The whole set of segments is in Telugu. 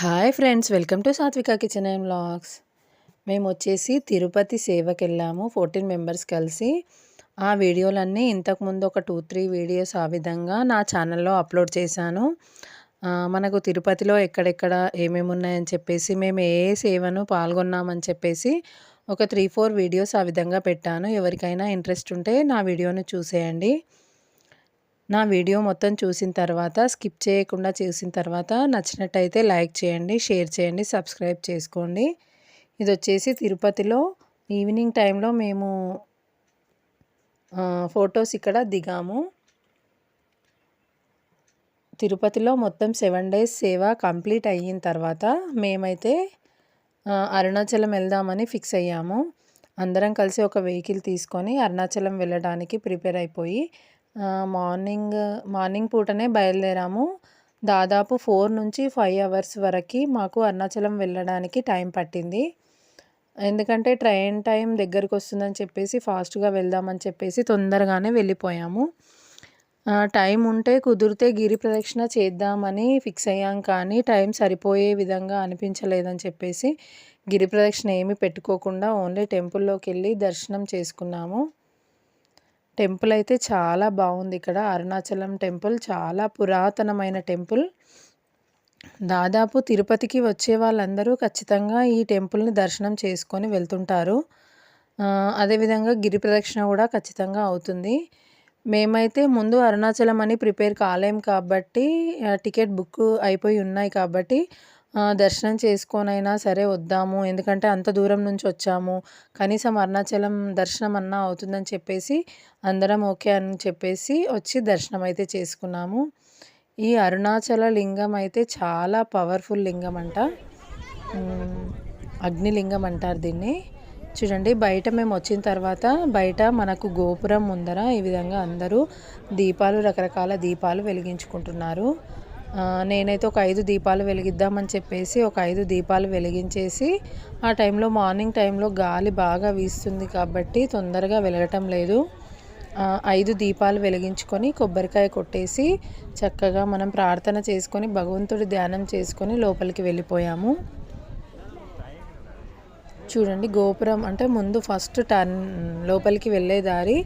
Hi friends welcome to Sathvika kitchen and blogs మేము వచ్చేసి తిరుపతి సేవకి వెళ్ళాము ఫోర్టీన్ మెంబర్స్ కలిసి. ఆ వీడియోలన్నీ ఇంతకుముందు ఒక టూ త్రీ వీడియోస్ ఆ విధంగా నా ఛానల్లో అప్లోడ్ చేశాను. మనకు తిరుపతిలో ఎక్కడెక్కడ ఏమేమి ఉన్నాయని చెప్పేసి మేము ఏ ఏ సేవను పాల్గొన్నామని చెప్పేసి ఒక త్రీ ఫోర్ వీడియోస్ ఆ విధంగా పెట్టాను. ఎవరికైనా ఇంట్రెస్ట్ ఉంటే నా వీడియోని చూసేయండి. నా వీడియో మొత్తం చూసిన తర్వాత స్కిప్ చేయకుండా చూసిన తర్వాత నచ్చినట్టయితే లైక్ చేయండి షేర్ చేయండి సబ్స్క్రైబ్ చేసుకోండి. ఇది వచ్చేసి తిరుపతిలో ఈవినింగ్ టైంలో మేము ఫొటోస్ ఇక్కడ దిగాము. తిరుపతిలో మొత్తం సెవెన్ డేస్ సేవ కంప్లీట్ అయిన తర్వాత మేమైతే అరుణాచలం వెళ్దామని ఫిక్స్ అయ్యాము. అందరం కలిసి ఒక వెహికల్ తీసుకొని అరుణాచలం వెళ్ళడానికి ప్రిపేర్ అయిపోయి మార్నింగ్ మార్నింగ్ పూటనే బయలుదేరాము. దాదాపు ఫోర్ నుంచి ఫైవ్ అవర్స్ వరకు మాకు అరుణాచలం వెళ్ళడానికి టైం పట్టింది. ఎందుకంటే ట్రైన్ టైం దగ్గరికి వస్తుందని చెప్పేసి ఫాస్ట్గా వెళ్దామని చెప్పేసి తొందరగానే వెళ్ళిపోయాము. టైం ఉంటే కుదిరితే గిరి ప్రదక్షిణ చేద్దామని ఫిక్స్ అయ్యాం కానీ టైం సరిపోయే విధంగా అనిపించలేదని చెప్పేసి గిరి ప్రదక్షిణ ఏమీ పెట్టుకోకుండా ఓన్లీ టెంపుల్లోకి వెళ్ళి దర్శనం చేసుకున్నాము. టెంపుల్ అయితే చాలా బాగుంది ఇక్కడ. అరుణాచలం టెంపుల్ చాలా పురాతనమైన టెంపుల్. దాదాపు తిరుపతికి వచ్చే వాళ్ళందరూ ఖచ్చితంగా ఈ టెంపుల్ని దర్శనం చేసుకొని వెళ్తుంటారు. అదేవిధంగా గిరి ప్రదక్షిణ కూడా ఖచ్చితంగా అవుతుంది. మేమైతే ముందు అరుణాచలం అని ప్రిపేర్ కాలేం కాబట్టి ఆ, టికెట్ బుక్ అయిపోయి ఉన్నాయి కాబట్టి దర్శనం చేసుకోనైనా సరే వద్దాము. ఎందుకంటే అంత దూరం నుంచి వచ్చాము. కనీసం అరుణాచలం దర్శనం అన్నా అవుతుందని చెప్పేసి అందరం ఓకే అని చెప్పేసి వచ్చి దర్శనం అయితే చేసుకున్నాము. ఈ అరుణాచల లింగం అయితే చాలా పవర్ఫుల్ లింగం అంట. అగ్నిలింగం అంటారు దీన్ని. చూడండి బయట మేము వచ్చిన తర్వాత బయట మనకు గోపురం ముందర ఈ విధంగా అందరూ దీపాలు రకరకాల దీపాలు వెలిగించుకుంటున్నారు. నేనైతే ఒక ఐదు దీపాలు వెలిగిద్దామని చెప్పేసి ఒక ఐదు దీపాలు వెలిగించేసి ఆ టైంలో మార్నింగ్ టైంలో గాలి బాగా వీస్తుంది కాబట్టి తొందరగా వెలగటం లేదు. ఐదు దీపాలు వెలిగించుకొని కొబ్బరికాయ కొట్టేసి చక్కగా మనం ప్రార్థన చేసుకొని భగవంతుడి ధ్యానం చేసుకొని లోపలికి వెళ్ళిపోయాము. చూడండి గోపురం అంటే ముందు ఫస్ట్ టర్న్ లోపలికి వెళ్ళే దారి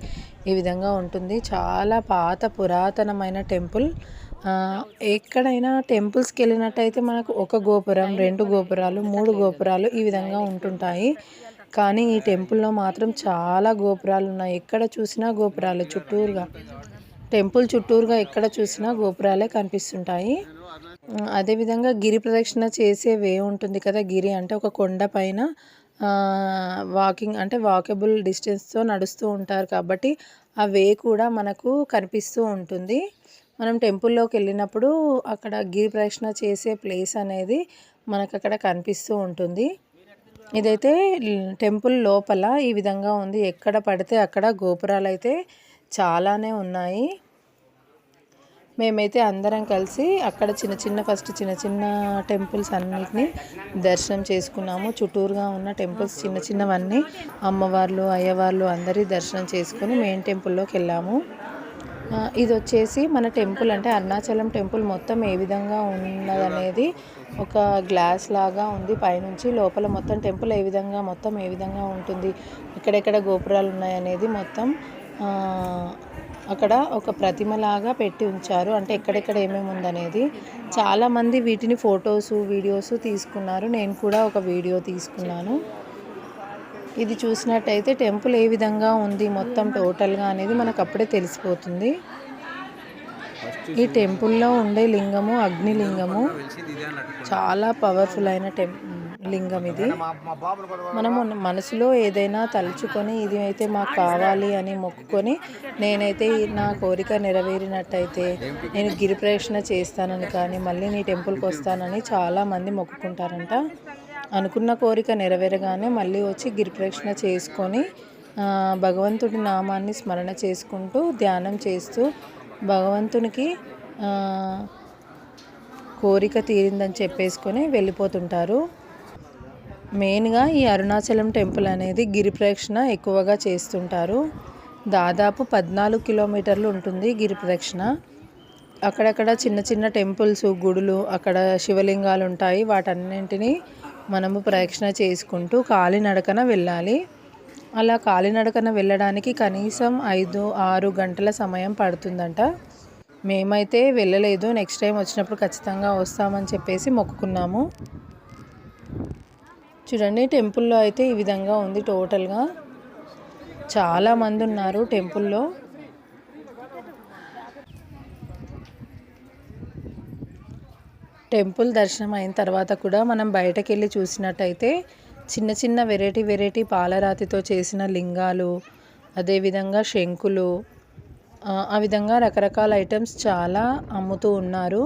ఈ విధంగా ఉంటుంది. చాలా పాత పురాతనమైన టెంపుల్. ఎక్కడైనా టెంపుల్స్కి వెళ్ళినట్టయితే మనకు ఒక గోపురం రెండు గోపురాలు మూడు గోపురాలు ఈ విధంగా ఉంటుంటాయి. కానీ ఈ టెంపుల్లో మాత్రం చాలా గోపురాలు ఉన్నాయి ఎక్కడ చూసినా గోపురాలు చుట్టూరుగా టెంపుల్ చుట్టూరుగా ఎక్కడ చూసినా గోపురాలే కనిపిస్తుంటాయి. అదేవిధంగా గిరి ప్రదక్షిణ చేసే వే ఉంటుంది కదా గిరి. అంటే ఒక కొండ పైన వాకింగ్ అంటే వాకబుల్ డిస్టెన్స్తో నడుస్తూ ఉంటారు కాబట్టి ఆ వే కూడా మనకు కనిపిస్తూ ఉంటుంది. మనం టెంపుల్లోకి వెళ్ళినప్పుడు అక్కడ గిరి ప్రదక్షిణ చేసే ప్లేస్ అనేది మనకు అక్కడ కనిపిస్తూ ఉంటుంది. ఇదైతే టెంపుల్ లోపల ఈ విధంగా ఉంది. ఎక్కడ పడితే అక్కడ గోపురాలు అయితే చాలానే ఉన్నాయి. మేమైతే అందరం కలిసి అక్కడ చిన్న చిన్న ఫస్ట్ చిన్న చిన్న టెంపుల్స్ అన్నిటిని దర్శనం చేసుకున్నాము. చుట్టూరుగా ఉన్న టెంపుల్స్ చిన్న చిన్నవన్నీ అమ్మవార్లు అయ్యవార్లు అందరి దర్శనం చేసుకుని మెయిన్ టెంపుల్లోకి వెళ్ళాము ఇది వచ్చేసి మన టెంపుల్ అంటే అరుణాచలం టెంపుల్ మొత్తం ఏ విధంగా ఉన్నదనేది ఒక గ్లాస్ లాగా ఉంది. పైనుంచి లోపల మొత్తం టెంపుల్ ఏ విధంగా మొత్తం ఏ విధంగా ఉంటుంది ఎక్కడెక్కడ గోపురాలు ఉన్నాయనేది మొత్తం అక్కడ ఒక ప్రతిమలాగా పెట్టి ఉంచారు. అంటే ఎక్కడెక్కడ ఏమేమి ఉందనేది చాలామంది వీటిని ఫొటోసు వీడియోస్ తీసుకున్నారు. నేను కూడా ఒక వీడియో తీసుకున్నాను. ఇది చూసినట్టయితే టెంపుల్ ఏ విధంగా ఉంది మొత్తం టోటల్గా అనేది మనకు అప్పుడే తెలిసిపోతుంది. ఈ టెంపుల్లో ఉండే లింగము అగ్నిలింగము చాలా పవర్ఫుల్ అయిన టెం లింగం ఇది. మనము మనసులో ఏదైనా తలుచుకొని ఇది అయితే మాకు కావాలి అని మొక్కుకొని నేనైతే నా కోరిక నెరవేరినట్టయితే నేను గిరిప్రదక్షిణ చేస్తానని కానీ మళ్ళీ నీ టెంపుల్కి వస్తానని చాలామంది మొక్కుకుంటారంట. అనుకున్న కోరిక నెరవేరగానే మళ్ళీ వచ్చి గిరిప్రక్షణ చేసుకొని భగవంతుడి నామాన్ని స్మరణ చేసుకుంటూ ధ్యానం చేస్తూ భగవంతునికి కోరిక తీరిందని చెప్పేసుకొని వెళ్ళిపోతుంటారు. మెయిన్గా ఈ అరుణాచలం టెంపుల్ అనేది గిరి ప్రదక్షిణ ఎక్కువగా చేస్తుంటారు. దాదాపు పద్నాలుగు కిలోమీటర్లు ఉంటుంది గిరి ప్రదక్షిణ అక్కడక్కడ చిన్న చిన్న టెంపుల్స్ గుడులు అక్కడ శివలింగాలు ఉంటాయి. వాటన్నింటినీ మనము ప్రదక్షిణ చేసుకుంటూ కాలినడకన వెళ్ళాలి. అలా కాలినడకన వెళ్ళడానికి కనీసం ఐదు ఆరు గంటల సమయం పడుతుందంట. మేమైతే వెళ్ళలేదు. నెక్స్ట్ టైం వచ్చినప్పుడు ఖచ్చితంగా వస్తామని చెప్పేసి మొక్కుకున్నాము. చూడండి టెంపుల్లో అయితే ఈ విధంగా ఉంది టోటల్గా. చాలామంది ఉన్నారు టెంపుల్లో. టెంపుల్ దర్శనం అయిన తర్వాత కూడా మనం బయటకు వెళ్ళి చూసినట్టయితే చిన్న చిన్న వెరైటీ వెరైటీ పాలరాతితో చేసిన లింగాలు అదేవిధంగా శంకులు ఆ విధంగా రకరకాల ఐటమ్స్ చాలా అమ్ముతూ ఉన్నారు.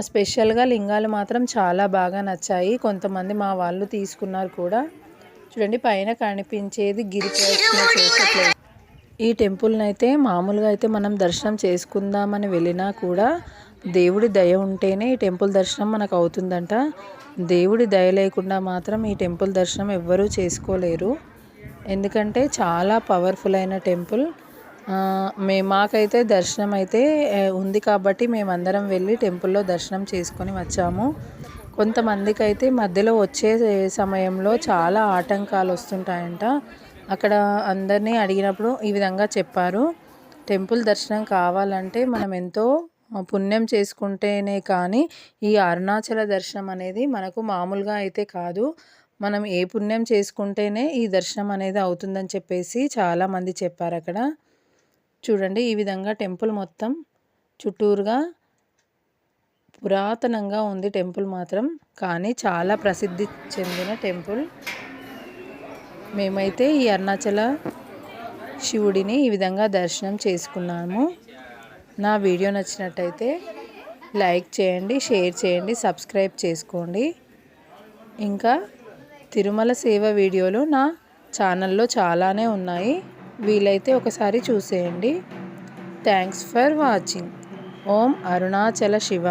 స్పెషల్గా లింగాలు మాత్రం చాలా బాగా నచ్చాయి. కొంతమంది మా వాళ్ళు తీసుకున్నారు కూడా. చూడండి పైన కనిపించేది గిరి ప్రదక్షిణ చేసే ప్లేస్ ఈ టెంపుల్ని అయితే మామూలుగా అయితే మనం దర్శనం చేసుకుందామని వెళ్ళినా కూడా దేవుడి దయ ఉంటేనే ఈ టెంపుల్ దర్శనం మనకు అవుతుందంట. దేవుడి దయ లేకుండా మాత్రం ఈ టెంపుల్ దర్శనం ఎవ్వరూ చేసుకోలేరు. ఎందుకంటే చాలా పవర్ఫుల్ అయిన టెంపుల్. మే మాకైతే దర్శనం అయితే ఉంది కాబట్టి మేమందరం వెళ్ళి టెంపుల్లో దర్శనం చేసుకొని వచ్చాము. కొంతమందికి అయితే మధ్యలో వచ్చే సమయంలో చాలా ఆటంకాలు వస్తుంటాయంట. అక్కడ అందరినీ అడిగినప్పుడు ఈ విధంగా చెప్పారు. టెంపుల్ దర్శనం కావాలంటే మనం ఎంతో పుణ్యం చేసుకుంటేనే కానీ ఈ అరుణాచల దర్శనం అనేది మనకు మామూలుగా అయితే కాదు. మనం ఏ పుణ్యం చేసుకుంటేనే ఈ దర్శనం అనేది అవుతుందని చెప్పేసి చాలామంది చెప్పారు అక్కడ. చూడండి ఈ విధంగా టెంపుల్ మొత్తం చుట్టూరుగా పురాతనంగా ఉంది టెంపుల్ మాత్రం. కానీ చాలా ప్రసిద్ధి చెందిన టెంపుల్. మేమైతే ఈ అరుణాచల శివుడిని ఈ విధంగా దర్శనం చేసుకున్నాము. నా వీడియో నచ్చినట్టయితే లైక్ చేయండి షేర్ చేయండి సబ్స్క్రైబ్ చేసుకోండి. ఇంకా తిరుమల సేవ వీడియోలు నా ఛానల్లో చాలానే ఉన్నాయి. వీలైతే ఒకసారి చూసేయండి. Thanks for watching. Om Arunachala Shiva.